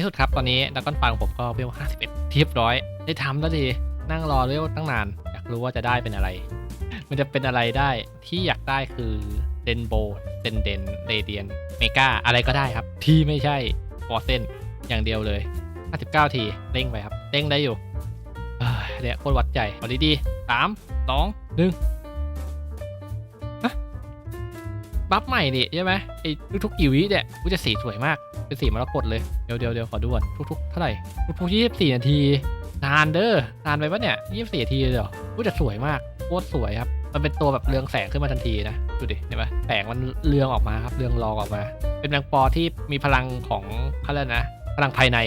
นี่สุดครับตอนนี้ดักก้อนฟังผมก็เวล51เรียบร้อย ได้ทำแล้วดีนั่งรอเวลตั้งนาน อยากรู้ว่าจะได้เป็นอะไร มันจะเป็นอะไรได้ที่อยากได้คือเดนโบเดนเดนเรเดียนเมกาอะไรก็ได้ครับ ที่ไม่ใช่ฟอร์เซนอย่างเดียวเลย 59 ทีเร่งไปครับเร่งได้อยู่เอ้ยเนี่ยโคตรวัดใจเอาดีๆสามสองหนึ่ง บัฟใหม่นี่ใช่ไหมไอ้ทุกๆกี่วิเนี่ยกูจะสีสวยมาก เป็นสีมรกตเลย เดี๋ยวเดี๋ยวเดี๋ยวขอดูก่อนทุกๆเท่าไหร่ทุกๆยี่สิบสี่นาที นานเด้อนานไปปะเนี่ยยี่สิบสี่นาทีเลยเหรอกูจะสวยมากโคตรสวยครับมันเป็นตัวแบบเรืองแสงขึ้นมาทันทีนะดูดิเห็นปะแสงมันเรืองออกมาครับเรืองรองออกมา เป็นแมงปอที่มีพลังของเขาเรียกนะพลังภายใน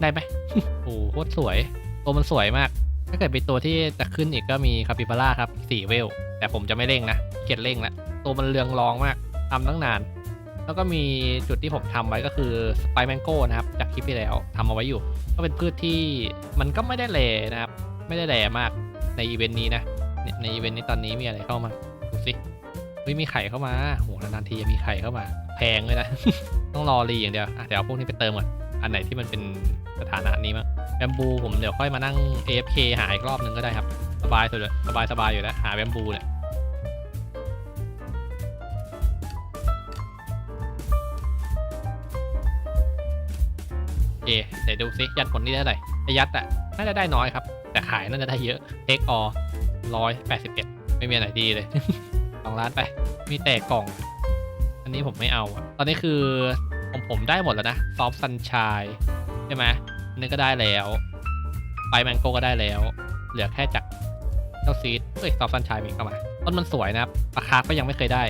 ได้ไหมโอ้โหโคตรสวย ตัวมันสวยมาก ถ้าเกิดเป็นตัวที่จะขึ้นอีกก็มีคาปิบาร่าครับสี่เวล แต่ผมจะไม่เร่งนะเกียดเร่งละ ตัวมันเรืองรองมากทำตั้งนาน แล้วก็มีจุดที่ผมทำไว้ก็คือสไปแมงโก้นะครับ จากคลิปที่แล้วทำเอาไว้อยู่ ก็เป็นพืชที่มันก็ไม่ได้แรงนะครับ ไม่ได้แรงมากในอีเวนต์นี้นะเนี่ยในอีเวนต์นี้ตอนนี้มีอะไรเข้ามาดูสิเฮ้ยมีไข่เข้ามาโหนานๆทีจะมีไข่เข้ามา แพงเลยนะ ต้องรอรีอย่างเดียวอะเดี๋ยวเอาพวกนี้ไปเติมก่อนอันไหนที่มันเป็นสถานะนี้มั้งแบมบูผมเดี๋ยวค่อยมานั่ง AFK หาอีกรอบนึงก็ได้ครับ สบายสุดเลยสบายสบายอยู่แล้วหาแบมบูเนี่ย เดี๋ยวดูซิยัดผลนี่ได้เท่าไหร่ถ้ายัดอะน่าจะได้น้อยครับ แต่ขายน่าจะได้เยอะเทคออร้อยแปดสิบเอ็ดไม่มีอันไหนดีเลยสองล้านไป มีแต่กล่อง อันนี้ผมไม่เอา ตอนนี้คือผมผมได้หมดแล้วนะซอฟซันชายใช่ไหมนนี้ก็ได้แล้วไฟแมงโก้ก็ได้แล้ว เหลือแค่จากเจ้าซีดเอ้ยซอฟซันชายมีเข้ามา ต้นมันสวยนะครับราคาก็ยังไม่เคยได้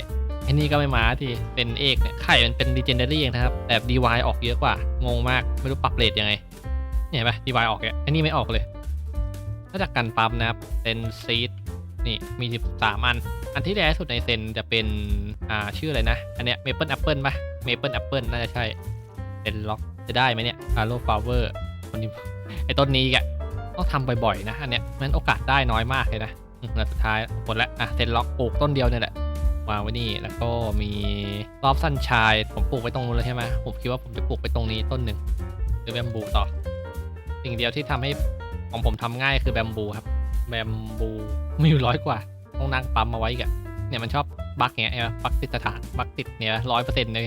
อ้นี่ก็ไม่มาทีเป็นเอกเนี่ยไข่มันเป็น legendary เองนะครับแต่ DY ออกเยอะกว่างงมากไม่รู้ปรับเรทยังไงเนี่ยเห็นปะ DY ออกเนี่ยไอ้นี่ไม่ออกเลยนอกจากกันปั๊มนะครับเป็นซีดนี่มี 13 อัน อันที่แรกสุดในเซนจะเป็นอ่าชื่ออะไรนะ อันเนี้ย Maple Apple ปะ Maple Apple น่าจะใช่เป็นล็อกจะได้ไหมเนี่ย Halo Flower คนนี้ไอ้ต้นนี้อีกต้องทำบ่อยๆนะอันเนี้ยมันโอกาสได้น้อยมากเลยนะแล้วสุดท้ายหมดแล้วอะเซนล็อกปลูกต้นเดียวเนี่ยแหละ วางไว้นี่ แล้วก็มีรอบสันชายผมปลูกไว้ตรงนู้นแล้วใช่ไหมผมคิดว่าผมจะปลูกไปตรงนี้ต้นหนึ่งคือแบมบูต่อ สิ่งเดียวที่ทำให้ของผมทำง่ายคือแบมบูครับ แบมบูมีอยู่ร้อยกว่า ต้องนั่งปั๊มมาไว้กอะเนี่ยมันชอบบั๊กเงี้ยไอ้บั๊กติดสถานบั๊กติดเนี่ยร้อยเปอร์เซ็นต์เลย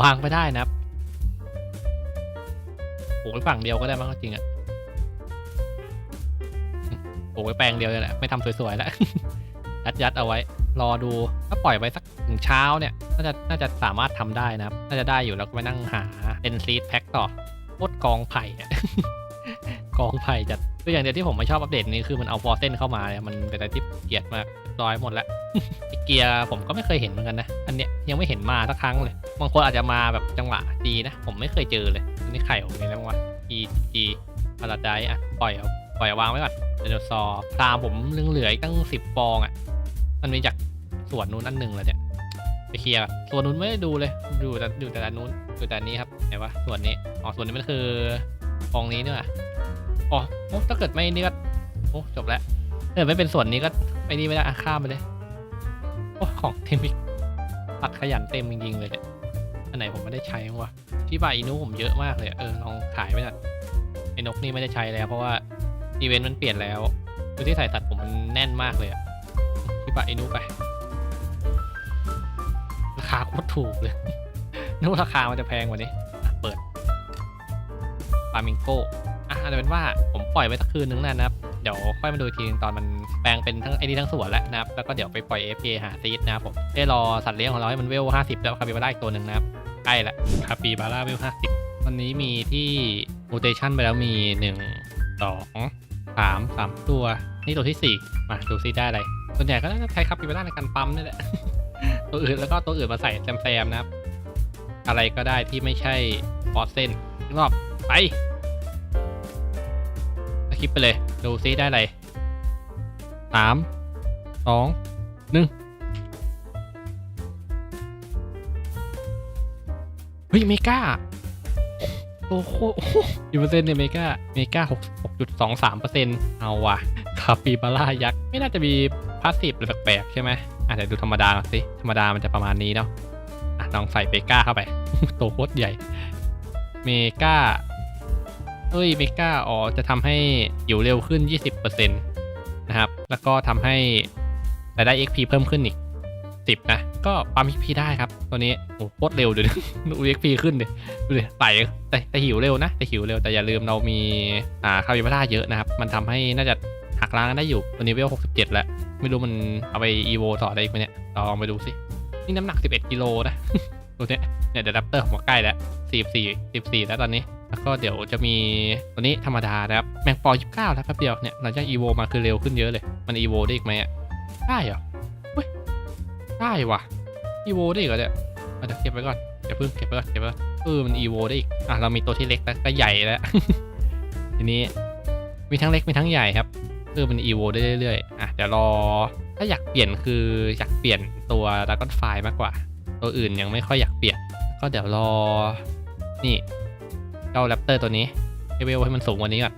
วางไปได้นะครับปลูกไว้ฝั่งเดียวก็ได้มั้งจริงอะปลูกไว้แปลงเดียวเลยแหละไม่ทำสวยๆแล้วยัดยัดเอาไว้ รอดูถ้าปล่อยไปสักถึงเช้าเนี่ยน่าจะน่าจะสามารถทำได้นะครับน่าจะได้อยู่แล้วก็ไปนั่งหาเป็นซีดแพ็คต่อโคตรกองไผ่กองไผ่จัดคืออย่างเดียวที่ผมไม่ชอบอัปเดตนี้คือมันเอาฟอร์เซนเข้ามาเนี่ยมันเป็นอะไรที่เกลียดมากร้อยหมดแล้วเกียร์ผมก็ไม่เคยเห็นเหมือนกันนะ อันเนี้ยยังไม่เห็นมาสักครั้งเลย บางคนอาจจะมาแบบจังหวะดีนะ ผมไม่เคยเจอเลยอันนี้ไข่ของอะไรแล้ววะ e g พาราไดอะปล่อยปล่อยวางไว้ก่อนเดี๋ยวซอตามผมเหลืออีกตั้งสิบฟองอะ มันมีจาก ส่วนนู้นอันหนึ่งเลยเนี่ยไปเคลียร์ส่วนนู้นไม่ได้ดูเลยดูแต่ดูแต่อันนู้นดูแต่นี้ครับไหนวะส่วนนี้อ๋อส่วนนี้มันคือฟองนี้เนี่ยอ๋อโอ้ถ้าเกิดไม่นี่ก็โอ้จบแล้วถ้าเกิดไม่เป็นส่วนนี้ก็ไอ้นี่ไม่ได้อะข้ามไปเลยโอ้ของเต็มอีกตัดขยันเต็มจริงๆเลยเนี่ยอันไหนผมไม่ได้ใช้วะที่บาอินูผมเยอะมากเลยเออลองขายไปหน่อยไอ้นกนี่ไม่ได้ใช้แล้ว เพราะว่าอีเวนต์มันเปลี่ยนแล้วคือที่ใส่สัตว์ผมมันแน่นมากเลยอะชิบะอินุไป คตรถูกเลยนึกว่าราคามันจะแพงกว่านี้เปิดฟามิงโกอะอาจจะเป็นว่าผมปล่อยไว้สักคืนนึงนะนะครับ เดี๋ยวค่อยมาดูทีนึงตอนมันแปลงเป็นทั้งไอ้นี่ทั้งสวนแล้วนะครับ แล้วก็เดี๋ยวไปปล่อย FK หาซีดนะครับผมได้รอสัตว์เลี้ยงของเราให้มันเวล 50 แล้วคาปิบาร่าอีกตัวหนึ่งนะครับใกล้ละคาปิบาร่าเวล 50 วันนี้มีที่มูเทชันไปแล้วมี 1 2 3 3 ตัว นี่ตัวที่ 4 มาดูซิได้อะไร ส่วนใหญ่ก็จะใช้คาปิบาร่าในการปั๊มนี่แหละ ตัวอื่นแล้วก็ตัวอื่นมาใส่แซมๆนะครับ อะไรก็ได้ที่ไม่ใช่ฟอสเซนรอบไปสคลิปไปเลย ดูซิได้อะไรสามสองหนึ่งเฮ้ยเมกาโอ้โหกี่เปอร์เซ็นต์เนี่ยเมกาเมกาหกหกจุดสองสามเปอร์เซ็นต์เอาว่ะคาปิบาร่ายักษ์ ไม่น่าจะมีพาสซีฟอะไรแปลกๆใช่ไหม อะเดี๋ยวดูธรรมดาก่อนสิ ธรรมดามันจะประมาณนี้เนาะอะลองใส่เมกาเข้าไป ตัวโคตรใหญ่ เมกาเอ้ยเมกาอ๋อ จะทำให้อยู่เร็วขึ้น 20%นะครับ แล้วก็ทำให้รายได้ XP เพิ่มขึ้นอีก 10 นะ ก็ปั๊ม XP ได้ครับ ตัวนี้โอ้โหโคตรเร็วเลยดู XP ขึ้นดิดูดิไต่แต่แต่หิวเร็วนะ แต่หิวเร็ว แต่อย่าลืมเรามี อ่าคาริบาร่าเยอะนะครับ มันทำให้น่าจะหักล้างกันได้อยู่ ตัวนี้เวล67 แล้ว ไม่รู้มันเอาไป EVO ต่อได้อีกไหมเนี่ยลองไปดูสิ นี่น้ำหนัก 11กิโลนะตัวเนี้ยเนี่ยเดี๋ยวดัปเตอร์ผมก็ใกล้แล้ว44 14 แล้วตอนนี้ แล้วก็เดี๋ยวจะมีตัวนี้ธรรมดานะครับ แมงปอ 29 แล้วแป๊บเดียวเนี่ยหลังจาก EVO มาคือเร็วขึ้นเยอะเลย มัน EVO ได้อีกไหมอะได้เหรอเฮ้ยได้ว่ะ EVO ได้อีกเหรอเนี่ยเอาเดี๋ยวเก็บไว้ก่อนเดี๋ยวเพิ่งเก็บไว้ก่อนเก็บไว้ก่อนเออมัน EVO ได้อีกอะเรามีตัวที่เล็กแล้วก็ใหญ่แล้วทีนี้มีทั้งเล็กมีทั้งใหญ่ครับ เพิ่มัน EVO ได้เรื่อยๆอะเดี๋ยวรอถ้าอยากเปลี่ยนคืออยากเปลี่ยนตัวด r a ก้อนไฟมากกว่า ตัวอื่นยังไม่ค่อยอยากเปลี่ยน ก็เดี๋ยวรอ นี่เจ้าแรปเตอร์ตัวนี้ให้เวลให้มันสูงกว่านี้ก่อน